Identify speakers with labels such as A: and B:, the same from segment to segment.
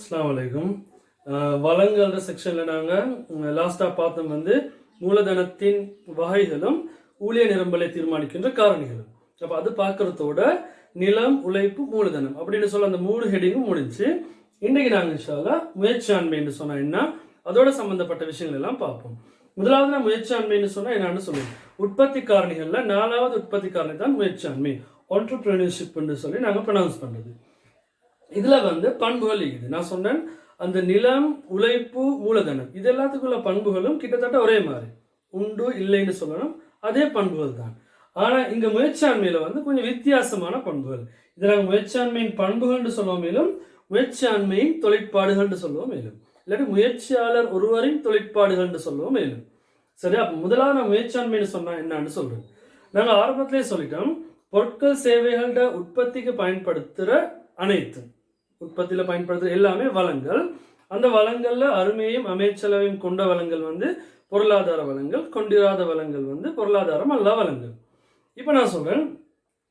A: அஸ்ஸலாமு அலைக்கும் வளங்கள்ன்ற செக்ஷனில் நாங்கள் லாஸ்ட்டாக பார்த்தோம் வந்து மூலதனத்தின் வகைகளும் ஊழிய நிரம்பலை தீர்மானிக்கின்ற காரணிகளும். அப்போ அது பார்க்குறதோட நிலம் உழைப்பு மூலதனம் அப்படின்னு சொல்ல அந்த மூணு ஹெடிங்கும் முடிஞ்சு இன்றைக்கு நாங்கள் இன்ஷால்லா முயற்சியாண்மைன்னு சொன்னால் என்ன? அதோட சம்மந்தப்பட்ட விஷயங்கள் எல்லாம் பார்ப்போம். முதலாவது நான் முயற்சியாண்மைன்னு சொன்னால் என்னன்னு சொல்லுவோம் உற்பத்தி காரணிகளில் நாலாவது உற்பத்தி காரணி தான் முயற்சியாண்மை. ஆண்டர்பிரினர்ஷிப்னு சொல்லி நாங்கள் ப்ரொனவுன்ஸ் பண்ணுறது இதில் வந்து பண்புகள் இருக்குது. நான் சொன்னேன் அந்த நிலம் உழைப்பு மூலதனம் இது எல்லாத்துக்குள்ள பண்புகளும் கிட்டத்தட்ட ஒரே மாதிரி. உண்டு இல்லைன்னு சொல்லணும் அதே பண்புகள் தான். ஆனால் இந்த முயற்சியாண்மையில் வந்து கொஞ்சம் வித்தியாசமான பண்புகள். இதை நாங்கள் முயற்சியாண்மையின் பண்புகள்னு சொல்லுவோம் மேலும் முயற்சியாண்மையின் தொழிற்பாடுகள்னு சொல்லுவோம் மேலும். இல்லாட்டி முயற்சியாளர் ஒருவரின் தொழிற்பாடுகள்னு சொல்லுவோம் மேலும். சரி அப்போ முதலாக நான் முயற்சியாண்மைன்னு சொன்னால் என்னன்னு சொல்கிறேன் நாங்கள் ஆரம்பத்திலே சொல்லிட்டோம் பொருட்கள் சேவைகளோட உற்பத்திக்கு பயன்படுத்துகிற அனைத்து உற்பத்தியில் பயன்படுத்துகிற எல்லாமே வளங்கள். அந்த வளங்களில் அருமையும் அமைச்சலவையும் கொண்ட வளங்கள் வந்து பொருளாதார வளங்கள் கொண்டிராத வளங்கள் வந்து பொருளாதாரம் அல்ல வளங்கள். இப்போ நான் சொல்கிறேன்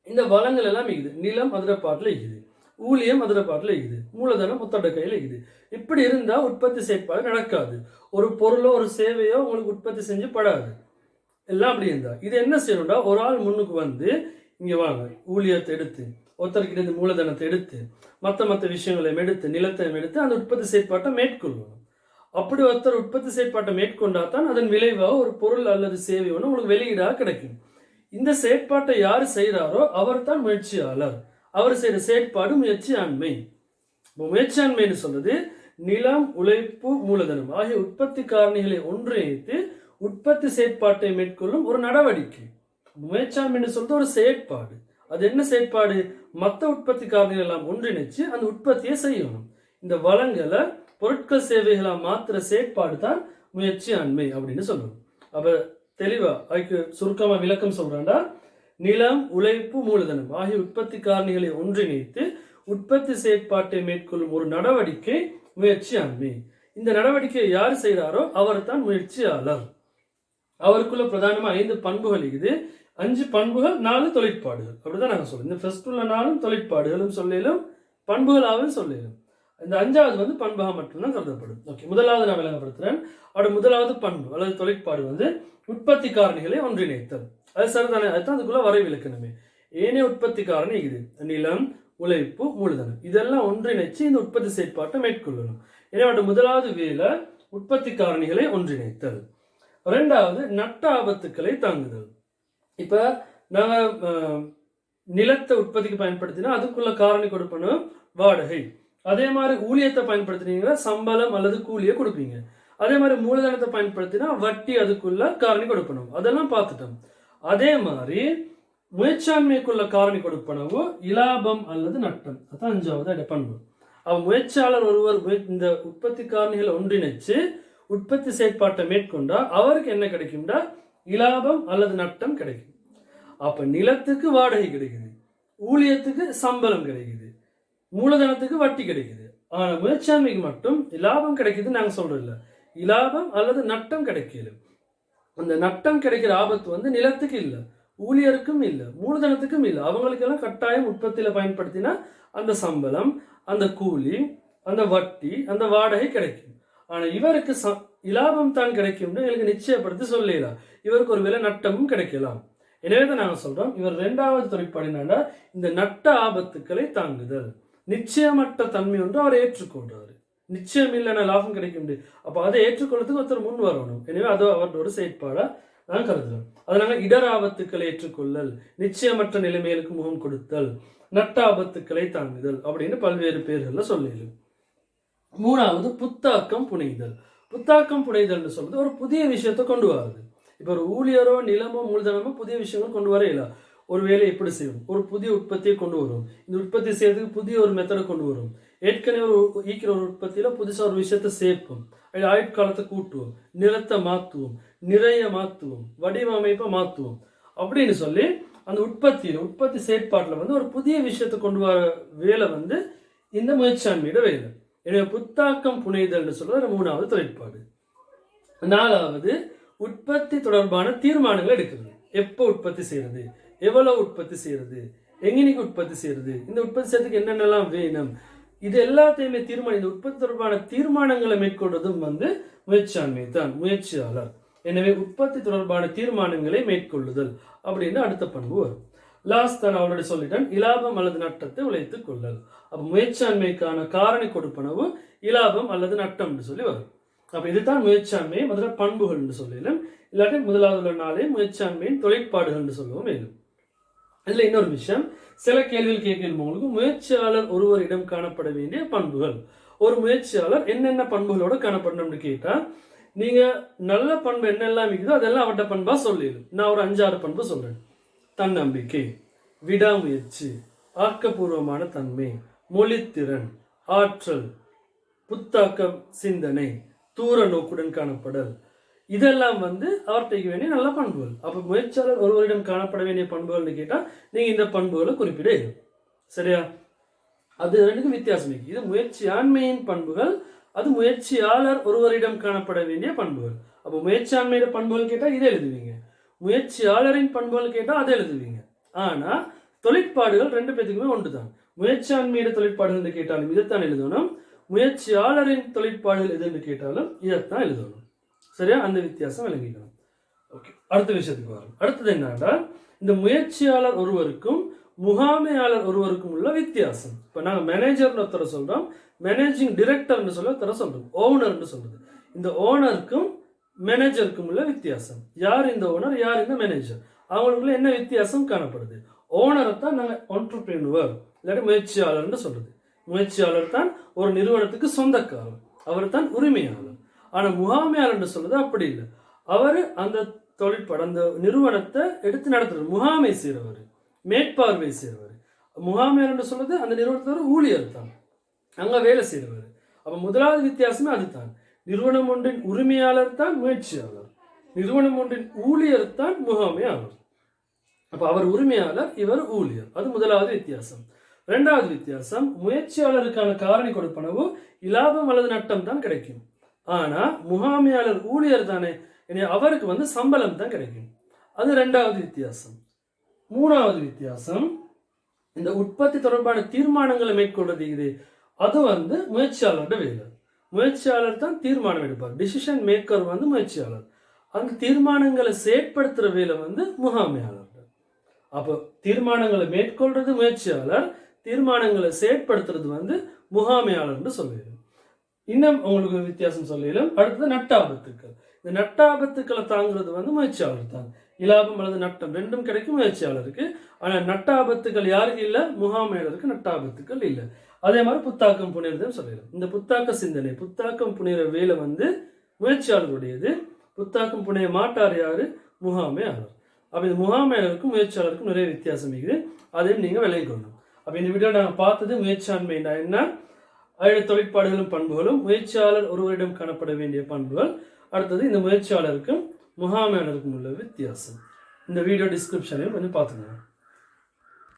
A: இந்த வளங்கள் எல்லாம் இருக்குது. நிலம் அதிர பாட்டில் இருக்குது. ஊழியம் அதிர பாட்டில் இருக்குது. மூலதனம் முத்தட கையில் இருக்குது. இப்படி இருந்தால் உற்பத்தி செயற்பாடு நடக்காது. ஒரு பொருளோ ஒரு சேவையோ உங்களுக்கு உற்பத்தி செஞ்சு படாது. எல்லாம் அப்படி இருந்தால் இது என்ன செய்யணும்டா? ஒரு ஆள் முன்னுக்கு வந்து இங்கே வாங்க ஊழியத்தை எடுத்து ஒருத்தர்கிட்ட இந்த மூலதனத்தை எடுத்து மற்ற மற்ற விஷயங்களையும் எடுத்து நிலத்தையும் எடுத்து அந்த உற்பத்தி செயற்பாட்டை மேற்கொள்ளணும். அப்படி ஒருத்தர் உற்பத்தி செயற்பாட்டை மேற்கொண்டா தான் அதன் விளைவாக ஒரு பொருள் அல்லது சேவை ஒன்று உங்களுக்கு வெளியீடாக கிடைக்கும். இந்த செயற்பாட்டை யார் செய்கிறாரோ அவர் தான் முயற்சியாளர். அவர் செய்கிற செயற்பாடு முயற்சியாண்மை. இப்போ முயற்சியாண்மைன்னு சொல்றது நிலம் உழைப்பு மூலதனம் ஆகிய உற்பத்தி காரணிகளை ஒன்றிணைத்து உற்பத்தி செயற்பாட்டை மேற்கொள்ளும் ஒரு நடவடிக்கை. முயற்சாண்மைன்னு சொல்றது ஒரு செயற்பாடு. அது என்ன செயற்பாடு? மற்ற உற்பத்தி காரணிகள் எல்லாம் ஒன்றிணைச்சு அந்த உற்பத்தியை செய்யணும். இந்த வளங்களை பொருட்கள் சேவைகளாக மாத்துற செயற்பாடு தான் முயற்சி அண்மை அப்படின்னு சொல்லணும் அப்ப தெளிவா அதுக்கு சுருக்கமாக விளக்கம் சொல்றேன்டா. நிலம் உழைப்பு மூலதனம் ஆகிய உற்பத்தி காரணிகளை ஒன்றிணைத்து உற்பத்தி செயற்பாட்டை மேற்கொள்ளும் ஒரு நடவடிக்கை முயற்சி அண்மை இந்த நடவடிக்கையை யார் செய்கிறாரோ அவர் தான் முயற்சியாளர். அவருக்குள்ள பிரதானமாக ஐந்து பண்புகள் இருக்குது. அஞ்சு பண்புகள் நாலு தொழிற்பாடுகள். அப்படிதான் நாங்கள் சொல்லுவோம் இந்த ஃபர்ஸ்ட் உள்ள நாளும் தொழிற்பாடுகளும் சொல்லிலும் பண்புகளாகவும் சொல்லிலும். இந்த அஞ்சாவது வந்து பண்பாக மட்டும்தான் கருதப்படும். ஓகே முதலாவது நான் விளங்கப்படுத்துகிறேன் அவரோட முதலாவது பண்பு அல்லது தொழிற்பாடு வந்து உற்பத்தி காரணிகளை ஒன்றிணைத்தல். அது சரிதானே? அதுதான் அதுக்குள்ள வரைவிலக்கணமே ஏனே உற்பத்தி காரணி இது. நிலம் உழைப்பு மூலதனம். இதெல்லாம் ஒன்றிணைச்சு இந்த உற்பத்தி செயற்பாட்டை மேற்கொள்ளணும். எனவே அவரோட முதலாவது வேலை உற்பத்தி காரணிகளை ஒன்றிணைத்தல். ரெண்டாவது நட்ட ஆபத்துக்களை தாங்குதல். இப்போ நாங்கள் நிலத்தை உற்பத்திக்கு பயன்படுத்தினா அதுக்குள்ள காரணி கொடுப்பணும் வாடகை. அதே மாதிரி ஊழியத்தை பயன்படுத்தினீங்கன்னா சம்பளம் அல்லது கூலியை கொடுப்பீங்க. அதே மாதிரி மூலதனத்தை பயன்படுத்தினா வட்டி அதுக்குள்ள காரணி கொடுப்பணும் அதெல்லாம் பார்த்துட்டோம். அதே மாதிரி முயற்சாண்மைக்குள்ள காரணி கொடுப்பனவோ இலாபம் அல்லது நட்டம். அதான் அஞ்சாவது பண்பு அவன் முயற்சியாளர் ஒருவர் இந்த உற்பத்தி காரணிகளை ஒன்றிணைச்சு உற்பத்தி செயற்பாட்டை மேற்கொண்டா அவருக்கு என்ன கிடைக்கும்டா? இலாபம் அல்லது நட்டம் கிடைக்கும். அப்ப நிலத்துக்கு வாடகை கிடைக்குது. ஊழியத்துக்கு சம்பளம் கிடைக்குது. மூலதனத்துக்கு வட்டி கிடைக்குது. ஆனா முயற்சியாண்மைக்கு மட்டும் லாபம் கிடைக்குதுன்னு நாங்க சொல்றோம் இலாபம் அல்லது நட்டம் கிடைக்கல. அந்த நட்டம் கிடைக்கிற ஆபத்து வந்து நிலத்துக்கு இல்லை. ஊழியருக்கும் இல்லை. மூலதனத்துக்கும் இல்லை. அவங்களுக்கெல்லாம் கட்டாயம் உற்பத்தியில் பயன்படுத்தினா அந்த சம்பளம் அந்த கூலி அந்த வட்டி அந்த வாடகை கிடைக்கும். ஆனால் இவருக்கு ச- இலாபம் தான் கிடைக்கும்னு எங்களுக்கு நிச்சயப்படுத்தி சொல்லலாம் இவருக்கு ஒரு விலை நட்டமும் கிடைக்கலாம். எனவே தான் நாங்கள் சொல்கிறோம் இவர் ரெண்டாவது துறைப்பாடு என்னன்னா இந்த நட்ட ஆபத்துக்களை தாங்குதல். நிச்சயமற்ற தன்மை ஒன்று அவர் ஏற்றுக்கொண்டார் நிச்சயம் இல்லைன்னா லாபம் கிடைக்க முடியும் அதை ஏற்றுக்கொள்றதுக்கு ஒருத்தர் முன் வரணும். எனவே அது அவரோட ஒரு செயற்பாடாக நான் கருதுகிறோம் அதனால இடர் ஆபத்துக்களை ஏற்றுக்கொள்ளல் நிச்சயமற்ற நிலைமைகளுக்கு முகம் கொடுத்தல் நட்ட ஆபத்துக்களை தாங்குதல் அப்படின்னு பல்வேறு பேர்களில் சொல்லிடும் மூணாவது புத்தாக்கம் புனைதல். புத்தாக்கம் புனைதல்னு சொல்கிறது ஒரு புதிய விஷயத்தை கொண்டு வருது இப்போ ஒரு ஊழியரோ நிலமோ மூலதனமோ புதிய விஷயங்கள் கொண்டு வர இல்லை ஒரு வேலையை எப்படி செய்யும் ஒரு புதிய உற்பத்தியை கொண்டு வரும். இந்த உற்பத்தி செய்யறதுக்கு புதிய ஒரு மெத்தடை கொண்டு வரும். ஏற்கனவே ஒரு ஈக்கிற ஒரு உற்பத்தியில் புதுசாக ஒரு விஷயத்தை சேர்ப்போம். அது ஆயுட்காலத்தை கூட்டுவோம். நிறத்தை மாற்றுவோம் நிறைய மாற்றுவோம் வடிவமைப்பை மாற்றுவோம் அப்படின்னு சொல்லி அந்த உற்பத்தியில் உற்பத்தி செயற்பாட்டில் வந்து ஒரு புதிய விஷயத்தை கொண்டு வர வேலை வந்து இந்த முயற்சியாண்மையோட வேலை எனவே புத்தாக்கம் புனைதல்னு சொல்றது மூணாவது தொழிற்பாடு. நாலாவது உற்பத்தி தொடர்பான தீர்மானங்கள் எடுக்கிறது. எப்போ உற்பத்தி செய்யறது எவ்வளவு உற்பத்தி செய்யறது எங்கனிக்கு உற்பத்தி செய்யறது இந்த உற்பத்தி செய்யறதுக்கு என்னென்னலாம் வேணும்? இது எல்லாத்தையுமே தீர்மானம் இந்த உற்பத்தி தொடர்பான தீர்மானங்களை மேற்கொள்வதும் வந்து முயற்சியாண்மை தான் முயற்சியாளர். எனவே உற்பத்தி தொடர்பான தீர்மானங்களை மேற்கொள்ளுதல் அப்படின்னு அடுத்த பண்பு வரும். லாஸ்ட் தான் அவரோட சொல்லிட்டேன் இலாபம் அல்லது நட்டத்தை உழைத்துக் கொள்ளல். அப்போ முயற்சியாண்மைக்கான காரணி கொடுப்பனவு இலாபம் அல்லது நட்டம் என்று சொல்லி வரும். அப்போ இதுதான் முயற்சியாண்மை முதல்ல பண்புகள் என்று சொல்லிலும் இல்லாட்டி முதலாவது உள்ள நாளே முயற்சியாண்மையின் தொழிற்பாடுகள் என்று சொல்லுவோம் மேலும் இதில் இன்னொரு விஷயம் சில கேள்விகள் கேட்கும் உங்களுக்கு முயற்சியாளர் ஒருவரிடம் காணப்பட வேண்டிய பண்புகள். ஒரு முயற்சியாளர் என்னென்ன பண்புகளோட காணப்படணும்னு கேட்டால் நீங்கள் நல்ல பண்பு என்னெல்லாம் இருக்குதோ அதெல்லாம் அவட்ட பண்பாக சொல்லிடும் நான் ஒரு அஞ்சாறு பண்பு சொல்கிறேன் தன்னம்பிக்கை விடாமுயற்சி ஆக்கப்பூர்வமான தன்மை மொழித்திறன் ஆற்றல் புத்தாக்கம் சிந்தனை தூர நோக்குடன் காணப்படல். இதெல்லாம் வந்து அவர்கிட்ட வேண்டிய நல்ல பண்புகள். அப்போ முயற்சியாளர் ஒருவரிடம் காணப்பட வேண்டிய பண்புகள்னு கேட்டால் நீங்கள் இந்த பண்புகளை குறிப்பிட. சரியா? அது ரெண்டுக்கும் வித்தியாசம் இருக்கு. இது முயற்சி ஆண்மையின் பண்புகள் அது முயற்சியாளர் ஒருவரிடம் காணப்பட வேண்டிய பண்புகள். அப்போ முயற்சி பண்புகள் கேட்டால் இதை எழுதுவீங்க. முயற்சியாளரின் பண்புகள் கேட்டால் அதை எழுதுவீங்க. ஆனால் தொழிற்பாடுகள் ரெண்டு பேத்துக்குமே ஒன்று தான் முயற்சியாண்மையிட தொழிற்பாடுகள் என்று கேட்டாலும் இதைத்தான் எழுதணும். முயற்சியாளரின் தொழிற்பாடுகள் எது என்று கேட்டாலும் இதைத்தான் எழுதணும். சரியா? அந்த வித்தியாசம் விளங்கிக்கணும். ஓகே அடுத்த விஷயத்துக்கு வரும். அடுத்தது என்னன்னா இந்த முயற்சியாளர் ஒருவருக்கும் முகாமையாளர் ஒருவருக்கும் உள்ள வித்தியாசம். இப்போ நாங்கள் மேனேஜர்னு ஒருத்தர சொல்றோம் மேனேஜிங் டிரெக்டர்னு சொல்ல ஒருத்தர சொல்றோம் ஓனர்னு சொல்றது. இந்த ஓனருக்கும் மேனேஜருக்கும் உள்ள வித்தியாசம். யார் இந்த ஓனர் யார் இந்த மேனேஜர் அவங்களுக்குள்ள என்ன வித்தியாசம் காணப்படுது? ஓனரை தான் நாங்கள் ஒன்டர்பிரினுவர் இல்லாட்டி முயற்சியாளர்னு சொல்கிறது முயற்சியாளர் தான் ஒரு நிறுவனத்துக்கு சொந்தக்காரர். அவர் தான் உரிமையாளர். ஆனால் முகாமையாளர்னு சொல்கிறது அப்படி இல்லை. அவர் அந்த தொழிற்பட அந்த நிறுவனத்தை எடுத்து நடத்துறது. முகாமை செய்கிறவர் மேற்பார்வை செய்கிறவர் முகாமையாளர்னு சொல்கிறது அந்த நிறுவனத்தோட ஊழியர் தான். அங்கே வேலை செய்கிறவர் அப்போ முதலாவது வித்தியாசமே அதுதான். நிறுவனம் ஒன்றின் உரிமையாளர் தான் முயற்சியாளர். நிறுவனம் ஒன்றின் ஊழியர் தான் முகாமையாளர். அப்போ அவர் உரிமையாளர் இவர் ஊழியர். அது முதலாவது வித்தியாசம். ரெண்டாவது வித்தியாசம் முயற்சியாளருக்கான காரணி கொடுப்பனவு இலாபம் அல்லது நட்டம் தான் கிடைக்கும். ஆனால் முகாமையாளர் ஊழியர் தானே எனவே அவருக்கு வந்து சம்பளம் தான் கிடைக்கும். அது ரெண்டாவது வித்தியாசம். மூணாவது வித்தியாசம் இந்த உற்பத்தி தொடர்பான தீர்மானங்களை மேற்கொள்றது இது. அது வந்து முயற்சியாளரோட வேலை. முயற்சியாளர் தான் தீர்மானம் எடுப்பார். டிசிஷன் மேக்கர் வந்து முயற்சியாளர். அந்த தீர்மானங்களை செயற்படுத்துகிற வேலை வந்து முகாமையாளர். அப்போ தீர்மானங்களை மேற்கொள்றது முயற்சியாளர் தீர்மானங்களை செயற்படுத்துறது வந்து முகாமையாளர்னு சொல்லிடும் இன்னும் உங்களுக்கு வித்தியாசம் சொல்லிடும் அடுத்தது நட்டாபத்துக்கள். இந்த நட்டாபத்துக்களை தாங்குறது வந்து முயற்சியாளர் தான். இலாபம் அல்லது நட்டம் ரெண்டும் கிடைக்கும் முயற்சியாளருக்கு. ஆனால் நட்டாபத்துக்கள் யாருக்கு இல்லை? முகாமையாளருக்கு நட்டாபத்துக்கள் இல்லை. அதே மாதிரி புத்தாக்கம் புனிறதுன்னு சொல்லிடும் இந்த புத்தாக்க சிந்தனை புத்தாக்கம் புனிற வேலை வந்து முயற்சியாளருடையது. புத்தாக்கம் புனைய மாட்டார் யாரு? முகாமையாளர். அப்போ இந்த முகாமையாளருக்கும் முயற்சியாளருக்கும் நிறைய வித்தியாசம் இருக்குது. அதையும் நீங்கள் விலை கொள்ளணும். அப்போ இந்த வீடியோ நாங்கள் பார்த்தது முயற்சியாண்மைனா என்ன? அவருடைய தொழிற்பாடுகளும் பண்புகளும் முயற்சியாளர் ஒருவரிடம் காணப்பட வேண்டிய பண்புகள். அடுத்தது இந்த முயற்சியாளருக்கும் முகாமையாளருக்கும் உள்ள வித்தியாசம். இந்த வீடியோ டிஸ்கிரிப்ஷனையும் கொஞ்சம் பார்த்துக்கோங்க.